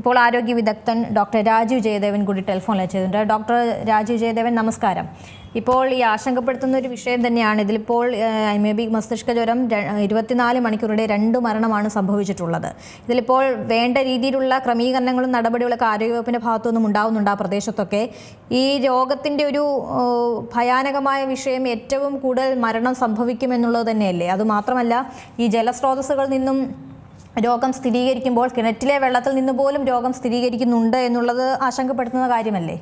ഇപ്പോൾ ആരോഗ്യ വിദഗ്ധൻ ഡോക്ടർ രാജീവ് ജയദേവൻ കൂടി ടെലിഫോണിൽ ചെയ്തിട്ടുണ്ട് ഡോക്ടർ രാജീവ് ജയദേവൻ നമസ്കാരം. ഇപ്പോൾ ഈ ആശങ്കപ്പെടുത്തുന്ന ഒരു വിഷയം തന്നെയാണ്. ഇതിലിപ്പോൾ മേ ബി മസ്തിഷ്ക ജ്വരം ഇരുപത്തിനാല് മണിക്കൂറുടെ രണ്ട് മരണമാണ് സംഭവിച്ചിട്ടുള്ളത്. ഇതിലിപ്പോൾ വേണ്ട രീതിയിലുള്ള ക്രമീകരണങ്ങളും നടപടികളൊക്കെ ആരോഗ്യവകുപ്പിന്റെ ഭാഗത്തുനിന്നും ഉണ്ടാവുന്നുണ്ട് ആ പ്രദേശത്തൊക്കെ. ഈ രോഗത്തിന്റെ ഒരു ഭയാനകമായ വിഷയം ഏറ്റവും കൂടുതൽ മരണം സംഭവിക്കുമെന്നുള്ളത് തന്നെയല്ലേ? അതുമാത്രമല്ല ഈ ജലസ്രോതസ്സുകളിൽ നിന്നും രോഗം സ്ഥിരീകരിക്കുമ്പോൾ കിണറ്റിലെ വെള്ളത്തിൽ നിന്ന് പോലും രോഗം സ്ഥിരീകരിക്കുന്നുണ്ട് എന്നുള്ളത് ആശങ്കപ്പെടുത്തുന്ന കാര്യമല്ലേ?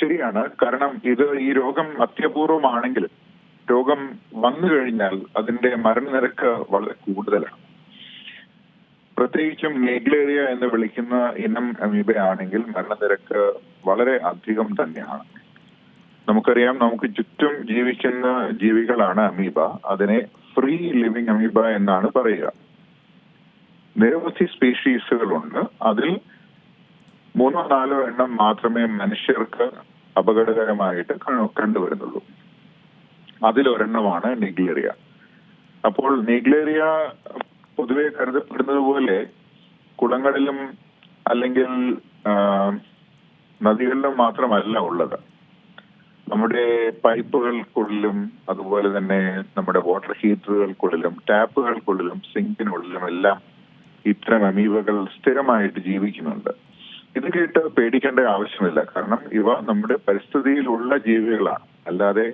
ശരിയാണ്. കാരണം ഇത് ഈ രോഗം അത്യപൂർവമാണെങ്കിൽ രോഗം വന്നു കഴിഞ്ഞാൽ അതിന്റെ മരണനിരക്ക് വളരെ കൂടുതലാണ്. പ്രത്യേകിച്ചും മേഗ്ലേറിയ എന്ന് വിളിക്കുന്ന ഇനം അമീബയാണെങ്കിൽ മരണനിരക്ക് വളരെ അധികം തന്നെയാണ്. നമുക്കറിയാം നമുക്ക് ചുറ്റും ജീവിക്കുന്ന ജീവികളാണ് അമീബ. അതിനെ ഫ്രീ ലിവിങ് അമീബ എന്നാണ് പറയുക. നിരവധി സ്പീഷീസുകളുണ്ട്. അതിൽ മൂന്നോ നാലോ എണ്ണം മാത്രമേ മനുഷ്യർക്ക് അപകടകരമായിട്ട് കണ്ടുവരുന്നുള്ളൂ. അതിലൊരെണ്ണമാണ് നെഗ്ലേറിയ അപ്പോൾ നെഗ്ലേറിയ പൊതുവെ കരുതപ്പെടുന്നത് പോലെ കുളങ്ങളിലും അല്ലെങ്കിൽ നദികളിലും മാത്രമല്ല ഉള്ളത്. നമ്മുടെ പൈപ്പുകൾക്കുള്ളിലും അതുപോലെ തന്നെ നമ്മുടെ വാട്ടർ ഹീറ്ററുകൾക്കുള്ളിലും ടാപ്പുകൾക്കുള്ളിലും സിങ്കിനുള്ളിലും എല്ലാം ഇത്തരം അമീബകൾ സ്ഥിരമായിട്ട് ജീവിക്കുന്നുണ്ട്. ഇത് കേട്ട് പേടിക്കേണ്ട ആവശ്യമില്ല. കാരണം ഇവ നമ്മുടെ പരിസ്ഥിതിയിലുള്ള ജീവികളാണ്. അല്ലാതെ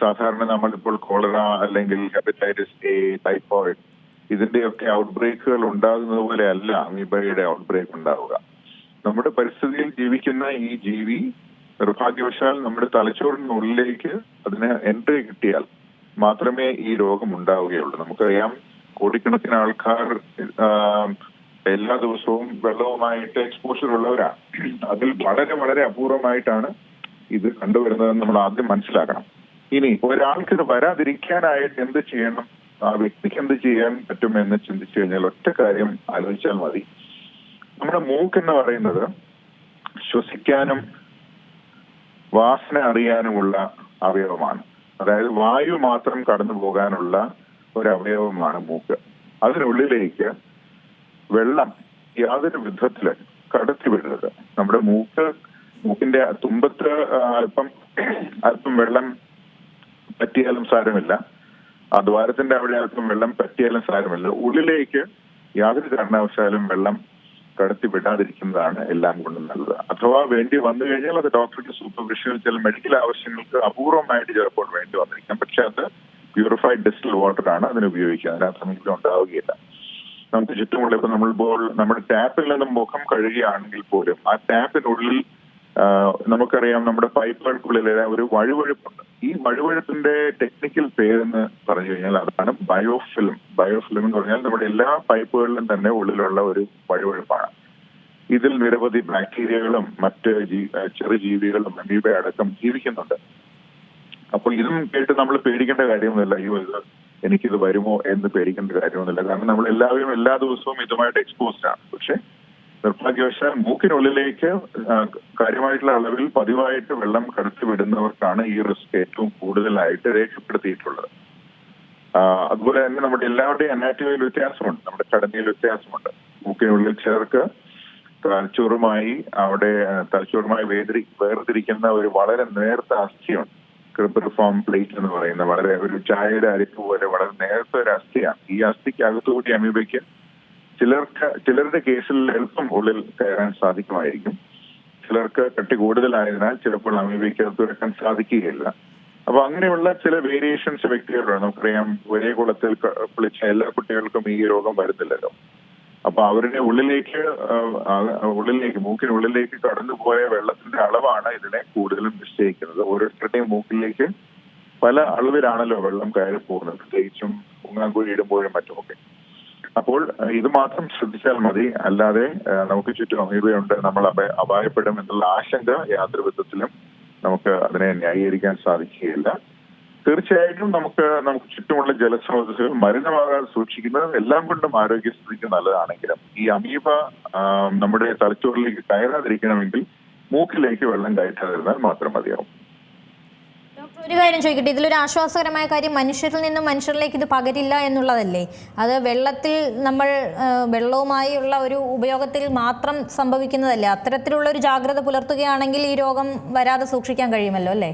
സാധാരണ നമ്മളിപ്പോൾ കോളറ അല്ലെങ്കിൽ ഹെപ്പറ്റൈറ്റിസ് എ ടൈഫോയിഡ് ഇതിന്റെയൊക്കെ ഔട്ട്ബ്രേക്കുകൾ ഉണ്ടാകുന്നത് പോലെ അല്ല അമീബയുടെ ഔട്ട്ബ്രേക്ക് ഉണ്ടാവുക. നമ്മുടെ പരിസ്ഥിതിയിൽ ജീവിക്കുന്ന ഈ ജീവി നിർഭാഗ്യവശാൽ നമ്മുടെ തലച്ചോറിനുള്ളിലേക്ക് അതിന് എൻട്രി കിട്ടിയാൽ മാത്രമേ ഈ രോഗം ഉണ്ടാവുകയുള്ളൂ. നമുക്കറിയാം കോടിക്കണക്കിന് ആൾക്കാർ എല്ലാ ദിവസവും വെള്ളവുമായിട്ട് എക്സ്പോഷർ ഉള്ളവരാണ്. അതിൽ വളരെ വളരെ അപൂർവമായിട്ടാണ് ഇത് കണ്ടുവരുന്നതെന്ന് നമ്മൾ ആദ്യം മനസ്സിലാക്കണം. ഇനി ഒരാൾക്ക് ഇത് വരാതിരിക്കാനായിട്ട് എന്ത് ചെയ്യണം? ആ വ്യക്തിക്ക് എന്ത് ചെയ്യാൻ പറ്റും എന്ന് ചിന്തിച്ചു കഴിഞ്ഞാൽ ഒറ്റ കാര്യം ആലോചിച്ചാൽ മതി. നമ്മുടെ മൂക്ക് എന്ന് പറയുന്നത് ശ്വസിക്കാനും വാസന അറിയാനുമുള്ള അവയവമാണ്. അതായത് വായു മാത്രം കടന്നു പോകാനുള്ള ഒരു അവയവമാണ് മൂക്ക്. അതിനുള്ളിലേക്ക് വെള്ളം യാതൊരു വിധത്തിൽ കടത്തിവിടരുത് നമ്മുടെ മൂക്ക് മൂക്കിന്റെ തുമ്പത്ത് അല്പം അല്പം വെള്ളം പറ്റിയാലും സാരമില്ല. ആ ദ്വാരത്തിന്റെ അവിടെ അല്പം വെള്ളം പറ്റിയാലും സാരമില്ല. ഉള്ളിലേക്ക് യാതൊരു കാരണവശാലും വെള്ളം കടത്തി വിടാതിരിക്കുന്നതാണ് എല്ലാം കൊണ്ടും നല്ലത്. അഥവാ വേണ്ടി വന്നു കഴിഞ്ഞാൽ അത് ഡോക്ടറുടെ സൂപ്പർവിഷനിൽ ചില മെഡിക്കൽ ആവശ്യങ്ങൾക്ക് അപൂർവമായിട്ട് ചിലപ്പോൾ വേണ്ടി വന്നിരിക്കാം. പക്ഷെ അത് പ്യൂരിഫൈഡ് ഡിസ്റ്റിൽ വാട്ടർ ആണ് അതിന് ഉപയോഗിക്കുക. അതിനകത്ത് എന്തെങ്കിലും ഉണ്ടാവുകയില്ല. നമുക്ക് ചുറ്റുമുള്ള ഇപ്പൊ നമ്മളിപ്പോൾ നമ്മുടെ ടാപ്പിൽ നിന്നും മുഖം കഴുകുകയാണെങ്കിൽ പോലും ആ ടാപ്പിനുള്ളിൽ നമുക്കറിയാം നമ്മുടെ പൈപ്പുകൾക്കുള്ളിൽ ഒരു വഴുവഴുപ്പുണ്ട്. ഈ വഴുവഴുപ്പിന്റെ ടെക്നിക്കൽ പേരെന്ന് പറഞ്ഞു കഴിഞ്ഞാൽ അതാണ് ബയോഫിലിം ബയോഫിലിം എന്ന് പറഞ്ഞാൽ നമ്മുടെ എല്ലാ പൈപ്പുകളിലും തന്നെ ഉള്ളിലുള്ള ഒരു വഴുവഴുപ്പാണ്. ഇതിൽ നിരവധി ബാക്ടീരിയകളും മറ്റ് ചെറു ജീവികളും അമീബ അടക്കം ജീവിക്കുന്നുണ്ട്. അപ്പോൾ ഇതും കേട്ട് നമ്മൾ പേടിക്കേണ്ട കാര്യമൊന്നുമില്ല. അയ്യോ ഇത് എനിക്കിത് വരുമോ എന്ന് പേടിക്കേണ്ട കാര്യമൊന്നുമില്ല. കാരണം നമ്മൾ എല്ലാവരും എല്ലാ ദിവസവും ഇതുമായിട്ട് എക്സ്പോസ്ഡ് ആണ്. പക്ഷെ നിർഭാഗ്യവശാൽ മൂക്കിനുള്ളിലേക്ക് കാര്യമായിട്ടുള്ള അളവിൽ പതിവായിട്ട് വെള്ളം കടത്തി വിടുന്നവർക്കാണ് ഈ റിസ്ക് ഏറ്റവും കൂടുതലായിട്ട് രേഖപ്പെടുത്തിയിട്ടുള്ളത്. അതുപോലെ തന്നെ നമ്മുടെ എല്ലാവരുടെയും അനാറ്റമിയിൽ വ്യത്യാസമുണ്ട് നമ്മുടെ ഘടനയിൽ വ്യത്യാസമുണ്ട്. മൂക്കിനുള്ളിൽ ചിലർക്ക് തലച്ചോറുമായി അവിടെ തലച്ചോറുമായി വേദരി വേർതിരിക്കുന്ന ഒരു വളരെ നേർത്ത അസ്ഥിയുണ്ട്. ക്രിബിറിഫോം പ്ലേറ്റ് എന്ന് പറയുന്ന വളരെ ഒരു ചായയുടെ അരിപ്പ് പോലെ വളരെ നേരത്തെ ഒരു അസ്ഥിയാണ്. ഈ അസ്ഥിക്ക് അകത്തുകൂടി അമീബയ്ക്ക് ചിലർക്ക് ചിലരുടെ കേസിൽ എളുപ്പം ഉള്ളിൽ കയറാൻ സാധിക്കുമായിരിക്കും. ചിലർക്ക് കട്ടി കൂടുതലായതിനാൽ ചിലപ്പോൾ അമീബയ്ക്ക് തുറക്കാൻ സാധിക്കുകയില്ല. അപ്പൊ അങ്ങനെയുള്ള ചില വേരിയേഷൻസ് വ്യക്തികളുടെ നമുക്കറിയാം ഒരേ കുളത്തിൽ കുളിച്ച എല്ലാ കുട്ടികൾക്കും ഈ രോഗം വരുന്നില്ലല്ലോ. അപ്പൊ അവരുടെ ഉള്ളിലേക്ക് ഉള്ളിലേക്ക് മൂക്കിനുള്ളിലേക്ക് കടന്നുപോയ വെള്ളത്തിന്റെ അളവാണ് ഇതിനെ കൂടുതലും നിശ്ചയിക്കുന്നത്. ഓരോരുത്തരുടെയും മൂക്കിലേക്ക് പല അളവിലാണല്ലോ വെള്ളം കയറി പോകുന്നത് പ്രത്യേകിച്ചും ഉങ്ങാങ്കുഴി ഇടുമ്പോഴും മറ്റുമൊക്കെ. അപ്പോൾ ഇത് മാത്രം ശ്രദ്ധിച്ചാൽ മതി. അല്ലാതെ നമുക്ക് ചുറ്റും അമീബയുണ്ട്. നമ്മൾ അപ- അപായപ്പെടും എന്നുള്ള ആശങ്ക യാതൊരു വിധത്തിലും നമുക്ക് അതിനെ ന്യായീകരിക്കാൻ സാധിക്കുകയില്ല. തീർച്ചയായിട്ടും നമുക്ക് നമുക്ക് ചുറ്റുമുള്ള ജലസ്രോതസ്സുകൾ മരുന്നമാകാതെ സൂക്ഷിക്കുന്നത് എല്ലാം കൊണ്ടും ആരോഗ്യസ്ഥിതിക്ക് നല്ലതാണെങ്കിലും ഈ അമീബ നമ്മുടെ തലച്ചോറിലേക്ക് കയറാതിരിക്കണമെങ്കിൽ മൂക്കിലേക്ക് വെള്ളം കയറ്റാതിരുന്നാൽ മാത്രം മതിയാവും. ഒരു കാര്യം ചോദിക്കട്ടെ? ഇതിലൊരു ആശ്വാസകരമായ കാര്യം മനുഷ്യരിൽ നിന്നും മനുഷ്യരിലേക്ക് ഇത് പകരില്ല എന്നുള്ളതല്ലേ? അത് വെള്ളത്തിൽ നമ്മൾ വെള്ളവുമായുള്ള ഒരു ഉപയോഗത്തിൽ മാത്രം സംഭവിക്കുന്നതല്ലേ? അത്തരത്തിലുള്ള ഒരു ജാഗ്രത പുലർത്തുകയാണെങ്കിൽ ഈ രോഗം വരാതെ സൂക്ഷിക്കാൻ കഴിയുമല്ലോ അല്ലേ?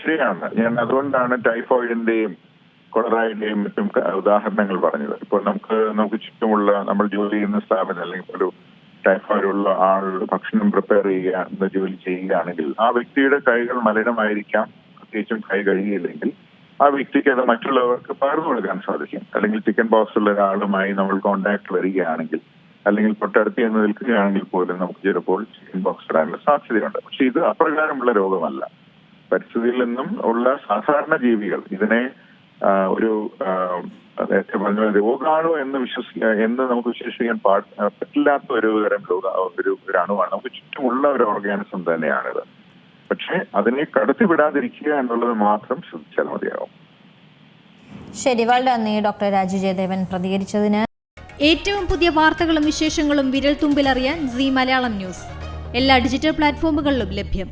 ശരിയാണ്. ഞാൻ അതുകൊണ്ടാണ് ടൈഫോയിഡിന്റെയും കൊളറായിന്റെയും മറ്റും ഉദാഹരണങ്ങൾ പറഞ്ഞത്. ഇപ്പോൾ നമുക്ക് നമുക്ക് ചുറ്റുമുള്ള നമ്മൾ ജോലി ചെയ്യുന്ന സ്ഥാപനം അല്ലെങ്കിൽ ഒരു ടൈഫോയിഡ് ഉള്ള ആൾ ഭക്ഷണം പ്രിപ്പയർ ചെയ്യുക ജോലി ചെയ്യുകയാണെങ്കിൽ ആ വ്യക്തിയുടെ കൈകൾ മലിനമായിരിക്കാം. പ്രത്യേകിച്ചും കൈ കഴുകിയില്ലെങ്കിൽ ആ വ്യക്തിക്ക് അത് മറ്റുള്ളവർക്ക് പകർന്നു കൊടുക്കാൻ സാധിക്കും. അല്ലെങ്കിൽ ചിക്കൻ ബോക്സ് ഉള്ള ഒരാളുമായി നമ്മൾ കോണ്ടാക്ട് വരികയാണെങ്കിൽ അല്ലെങ്കിൽ തൊട്ടടുത്ത് എന്ന് നിൽക്കുകയാണെങ്കിൽ പോലും നമുക്ക് ചിലപ്പോൾ ചിക്കൻ ബോക്സ് വരാനുള്ള സാധ്യതയുണ്ട്. പക്ഷെ ഇത് അപ്രകാരമുള്ള രോഗമല്ല. പരിസ്ഥിതിയിൽ നിന്നും ഉള്ള സാധാരണ ജീവികൾ ഇതിനെ ഒരു നേരത്തെ പറഞ്ഞ രോഗാണു എന്ന് വിശ്വസിക്കുക എന്ന് നമുക്ക് വിശേഷിക്കാൻ പാ പറ്റില്ലാത്ത ഒരു തരം രോഗ ഒരു അണുവാണ്. നമുക്ക് ചുറ്റുമുള്ള ഒരു ഓർഗാനിസം തന്നെയാണിത്. പക്ഷെ അതിനെ കടത്തിവിടാതിരിക്കുക എന്നുള്ളത് മാത്രം ശ്രദ്ധിച്ചാൽ മതിയാവും. ശരി വളരെ നന്ദി ഡോക്ടർ രാജു ജയദേവൻ പ്രതികരിച്ചതിന്. ഏറ്റവും പുതിയ വാർത്തകളും വിശേഷങ്ങളും വിരൽ തുമ്പിലറിയാൻ സി മലയാളം ന്യൂസ്. എല്ലാ ഡിജിറ്റൽ പ്ലാറ്റ്ഫോമുകളിലും ലഭ്യം.